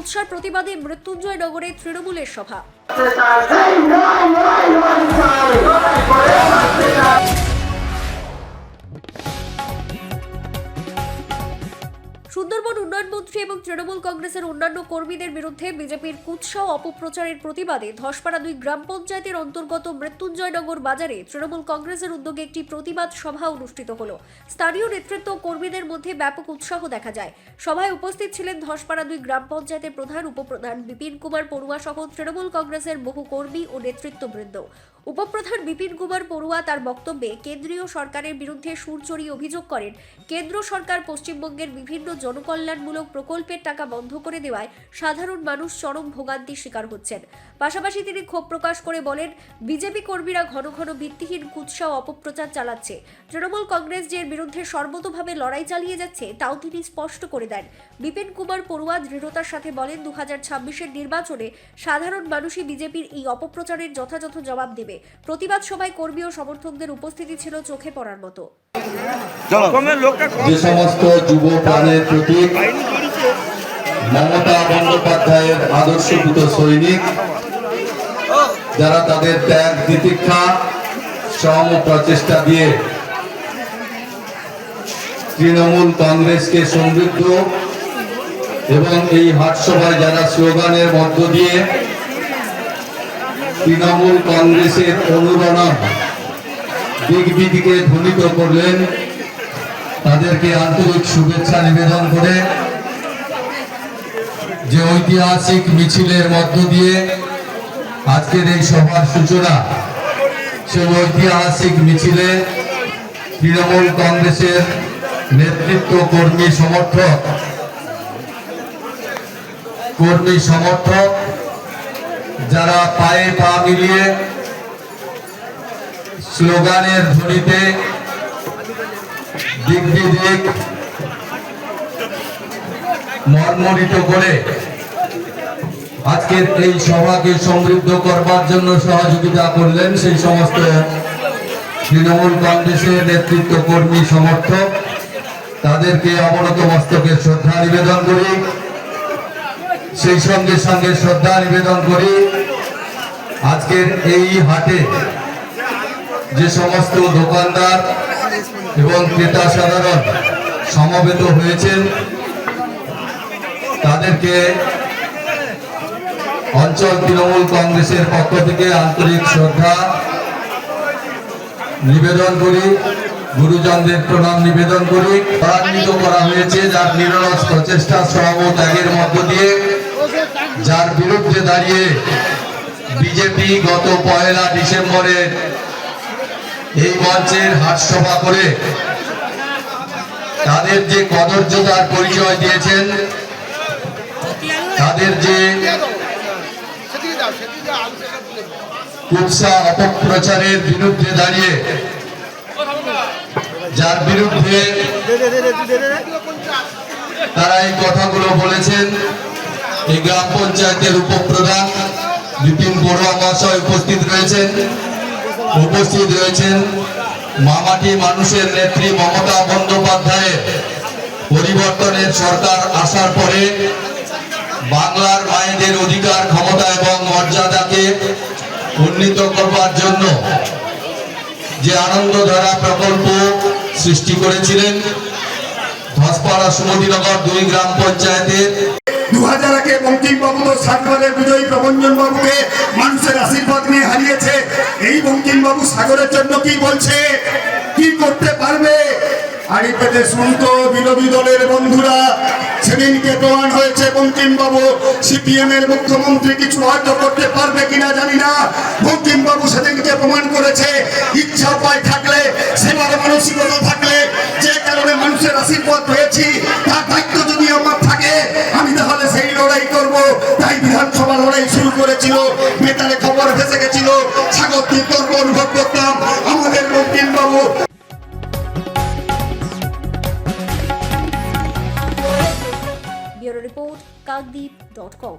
কুৎসার প্রতিবাদে মৃত্যুঞ্জয় নগরে তৃণমূলের সভা। সুন্দরবন উন্নয়ন মন্ত্রী এবং তৃণমূল কংগ্রেসের অন্যান্য কর্মীদের বিরুদ্ধে বিজেপির কুৎসা অপপ্রচারের প্রতিবাদে ধসপাড়া দুই গ্রাম পঞ্চায়েতের অন্তর্গত মৃত্যুঞ্জয়নগর বাজারে তৃণমূল কংগ্রেসের উদ্যোগে একটি প্রতিবাদ সভা অনুষ্ঠিত হল। স্থানীয় নেতৃত্ব কর্মীদের মধ্যে ব্যাপক উৎসাহ দেখা যায়। সভায় উপস্থিত ছিলেন ধসপাড়া দুই গ্রাম পঞ্চায়েতের প্রধান উপপ্রধান বিপিন কুমার পড়ুয়া সহ তৃণমূল কংগ্রেসের বহু কর্মী ও নেতৃত্ববৃন্দ। উপপ্রধান বিপিন কুমার পড়ুয়া তার বক্তব্যে কেন্দ্রীয় সরকারের বিরুদ্ধে সুর চড়িয়ে অভিযোগ করেন। কেন্দ্র সরকার পশ্চিমবঙ্গের বিভিন্ন জনকল্যাণমূলক প্রকল্পের টাকা বন্ধ করে দেওয়ায় সাধারণ মানুষ চরম ভোগান্তির শিকার হচ্ছেন। পাশাপাশি তিনি ক্ষোভ প্রকাশ করে বলেন বিজেপি কর্মীরা ঘন ঘন ভিত্তিহীন কুৎসা ও অপপ্রচার চালাচ্ছে। তৃণমূল কংগ্রেস যে বিরুদ্ধে সর্বতোভাবে লড়াই চালিয়ে যাচ্ছে তাও তিনি স্পষ্ট করে দেন। বিপিন কুমার পড়ুয়া দৃঢ়তার সাথে বলেন দু হাজার ছাব্বিশের নির্বাচনে সাধারণ মানুষই বিজেপির এই অপপ্রচারের যথাযথ জবাব দেবে। প্রতিবাদ সভায় কর্মী ও সমর্থকদের উপস্থিতি ছিল চোখে পড়ার মতো। যে সমস্ত যুব প্রাণের প্রতীক মমতা বন্দ্যোপাধ্যায়ের আদর্শভূত সৈনিক, যারা তাদের ত্যাগ, তিতিক্ষা, শ্রম প্রচেষ্টা দিয়ে তৃণমূল কংগ্রেসকে সমৃদ্ধ এবং এই হাটসভায় যারা স্লোগানের মধ্য দিয়ে তৃণমূল কংগ্রেসের অনুরণন দিক বিদিকে ধ্বনিত করলেন তাদেরকে আন্তরিক শুভেচ্ছা নিবেদন করে যে ঐতিহাসিক মিছিলের মধ্য দিয়ে আজকের এই সভার সূচনা, সেই ঐতিহাসিক মিছিলে তৃণমূল কংগ্রেসের নেতৃত্ব কর্মী সমর্থক কর্মী সমর্থক যারা পায়ে পা মিলিয়ে স্লোগানের ধ্বনিতে দিক মর্মরিত করে আজকের এই সভাকে সমৃদ্ধ করবার জন্য সহযোগিতা করলেন সেই সমস্ত তৃণমূল কংগ্রেসের নেতৃত্ব কর্মী সমর্থক। তাদেরকে অবনত মস্তকে শ্রদ্ধা নিবেদন করি। সেই সঙ্গে সঙ্গে শ্রদ্ধা নিবেদন করি। আজকের এই হাটে যে সমস্ত দোকানদার এবং ক্রেতা সাধারণ সমবেত হয়েছেন। তাদেরকে অঞ্চল তৃণমূল কংগ্রেসের পক্ষ থেকে আন্তরিক শ্রদ্ধা, নিবেদন করি। গুরুজনদের প্রণাম নিবেদন করি। ত্বরান্বিত করা হয়েছে যার নিরলস প্রচেষ্টা শ্রম ও ত্যাগের মধ্য দিয়ে, যার বিরুদ্ধে দাঁড়িয়ে বিজেপি গত পয়লা ডিসেম্বরের এই মঞ্চের হাটসভা করে তাদের যে কদর্যতার পরিচয় দিয়েছেন, তাদের যে কুৎসা অপপ্রচারের বিরুদ্ধে দাঁড়িয়ে, যার বিরুদ্ধে তারা এই কথাগুলো বলেছেন, এই গ্রাম পঞ্চায়েতের উপপ্রধান বিপিন বড়ুয়া মহাশয় উপস্থিত রয়েছেন। উপস্থিত রয়েছেন মামাটি মানুষের নেত্রী মমতা বন্দ্যোপাধ্যায়ের পরিবর্তনের সরকার আসার পরে বাংলার মায়েদের অধিকার, ক্ষমতা এবং মর্যাদাকে উন্নীত করবার জন্য যে আনন্দধারা প্রকল্প সৃষ্টি করেছিলেন ধসপাড়া সুমতিনগর দুই গ্রাম পঞ্চায়েতের দু হাজার একে বঙ্কিমবাবু তো সাগরের বিজয়ী প্রবঞ্জন বাবুকে মানুষের আশীর্বাদ নিয়ে হারিয়েছে। এই বঙ্কিমবাবু সাগরের জন্য কি বলছে? কি করতে পারবে? আড়ি পেতে শুনতো বিরোধী দলের বন্ধুরা। সেদিনকে প্রমাণ হয়েছে বঙ্কিমবাবু সিপিএম এর মুখ্যমন্ত্রী কিছু হয়তো করতে পারবে কিনা জানি না। বঙ্কিমবাবু সেদিনকে প্রমাণ করেছে, ইচ্ছা উপায় থাকলে, সেবার মানসিকতা থাকলে, যে কারণে মানুষের আশীর্বাদ পেয়েছি করেছিল বেতারে খবর ভেসে গেছিল, সাগর গর্ব অনুভব করতাম, আমাদের বঙ্কিম বাবু। Kakdwip dot com.